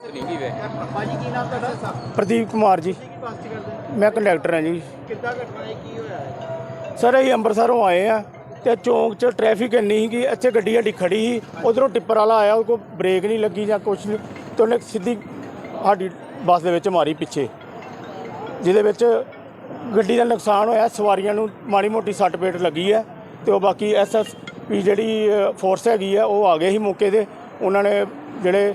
ਨਹੀਂ ਵੀ ਵੇ ਭਾਜੀ ਕੀ ਨਾਮ ਤੁਹਾਡਾ? ਪ੍ਰਦੀਪ ਕੁਮਾਰ ਜੀ। ਕੀ ਬੱਸ ਚ ਕਰਦੇ ਮੈਂ ਕੰਡਕਟਰ ਹਾਂ ਜੀ। ਕਿੱਦਾਂ ਘਟਨਾ ਹੈ ਕੀ ਹੋਇਆ? ਹੈ ਸਰ ਅਸੀਂ ਅੰਮ੍ਰਿਤਸਰੋਂ ਆਏ ਆ ਤੇ ਚੌਂਕ 'ਚ ਟ੍ਰੈਫਿਕ ਇੰਨੀ ਸੀ ਕਿ ਇੱਥੇ ਗੱਡੀ ਸਾਡੀ ਖੜੀ ਸੀ। ਉਧਰੋਂ ਟਿੱਪਰ ਵਾਲਾ ਆਇਆ ਉਹ ਕੋ ਬ੍ਰੇਕ ਨਹੀਂ ਲੱਗੀ ਜਾਂ ਕੁਛ ਨਹੀਂ। ਤੇ ਉਹਨੇ ਸਿੱਧੀ ਸਾਡੀ ਬੱਸ ਦੇ ਵਿੱਚ ਮਾਰੀ ਪਿੱਛੇ ਜਿਹਦੇ ਵਿੱਚ ਗੱਡੀ ਦਾ ਨੁਕਸਾਨ ਹੋਇਆ। ਸਵਾਰੀਆਂ ਨੂੰ ਮਾੜੀ ਮੋਟੀ ਸੱਟ ਪੇਟ ਲੱਗੀ ਹੈ ਤੇ ਉਹ ਬਾਕੀ ਐਸਐਸਪੀ ਜਿਹੜੀ ਫੋਰਸ ਹੈਗੀ ਆ ਉਹ ਆ ਗਏ ਸੀ ਮੌਕੇ ਤੇ। ਉਹਨਾਂ ਨੇ ਜਿਹੜੇ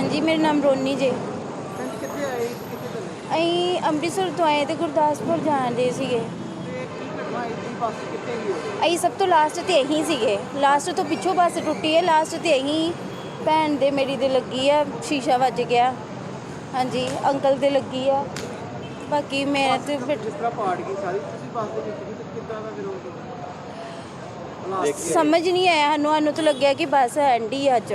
ਹਾਂਜੀ ਮੇਰਾ ਨਾਮ ਰੋਨੀ ਜੇ। ਭਾਜੀ ਕਿੱਥੇ ਆਏ? ਸੀ, ਕਿੱਥੇ ਚੱਲੇ? ਅਸੀਂ ਅੰਮ੍ਰਿਤਸਰ ਤੋਂ ਆਏ ਤੇ ਗੁਰਦਾਸਪੁਰ ਜਾਣ ਦੇ ਸੀਗੇ। ਤੇ ਕੀ ਘਟਨਾ ਹੈ ਕੀ ਬੱਸ ਕਿੱਥੇ ਗਈ ਹੋਈ ਅਸੀਂ ਸਭ ਤੋਂ ਲਾਸਟ ਤੇ ਇਹੀ ਸੀਗੇ। ਲਾਸਟ ਤੋਂ ਪਿੱਛੋਂ ਬੱਸ ਟੁੱਟੀ ਹੈ। ਲਾਸਟ ਤੇ ਇਹੀ ਭੈਣ ਦੇ ਮੇਰੀ ਦੇ ਲੱਗੀ ਆ ਸ਼ੀਸ਼ਾ ਵੱਜ ਗਿਆ। ਹਾਂਜੀ ਅੰਕਲ ਦੇ ਲੱਗੀ ਆ। ਬਾਕੀ ਮੈਂ ਤੇ ਬਟ- ਜਿਸ ਤਰ੍ਹਾਂ ਪਾੜ ਗਈ ਸਾਰੀ ਤੁਸੀਂ ਬੱਸ ਦੇ ਵਿੱਚ ਸੀ ਤੇ ਕਿੱਦਾਂ ਦਾ ਫਿਰ ਉਹ ਹਾਲਾਤ ਸਮਝ ਨਹੀਂ ਆਇਆ ਸਾਨੂੰ। ਸਾਨੂੰ ਤਾਂ ਲੱਗਿਆ ਕਿ ਬੱਸ ਐਂਡੀ ਅੱਜ।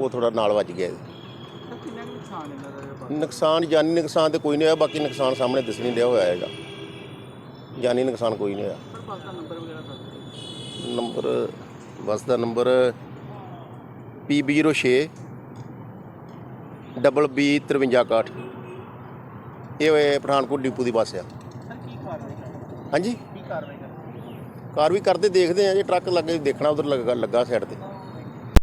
ਉਹ ਥੋੜਾ ਨਾਲ ਵੱਜ ਗਿਆ। ਕਿੰਨਾ ਕੁ ਨੁਕਸਾਨ ਇਹਨਾਂ ਦਾ ਬੱਸ ਨੁਕਸਾਨ ਜਾਨੀ ਨੁਕਸਾਨ ਤੇ ਕੋਈ ਨਹੀਂ ਹੋਇਆ ਬਾਕੀ ਨੁਕਸਾਨ ਸਾਹਮਣੇ ਦਿਸ ਨਹੀਂ ਰਿਹਾ ਹੋਇਆ ਹੈਗਾ। ਜਾਨੀ ਨੁਕਸਾਨ ਕੋਈ ਨਹੀਂ ਹੋਇਆ। ਪਰ ਬੱਸ ਦਾ ਨੰਬਰ ਵਗੈਰਾ ਦੱਸ ਦਿਓ। ਨੰਬਰ ਬੱਸ ਦਾ ਨੰਬਰ PB06 ਡਬਲ B 5361 ਇਹ ਹੋਏ ਪਠਾਨਕੋਟ ਡਿਪੂ ਦੀ ਬੱਸ ਆ। ਸਰ ਕੀ ਕਾਰਵਾਈ ਕਰਨੀ ਹਾਂਜੀ? ਕੀ ਕਾਰਵਾਈ ਕਰਨੀ ਕਾਰ ਵੀ ਕਰਦੇ ਦੇਖਦੇ ਆ ਜੇ ਟਰੱਕ ਲੱਗੇ ਦੇਖਣਾ ਉਧਰ ਲੱਗਾ ਲੱਗਾ ਸਾਈਡ ਤੇ।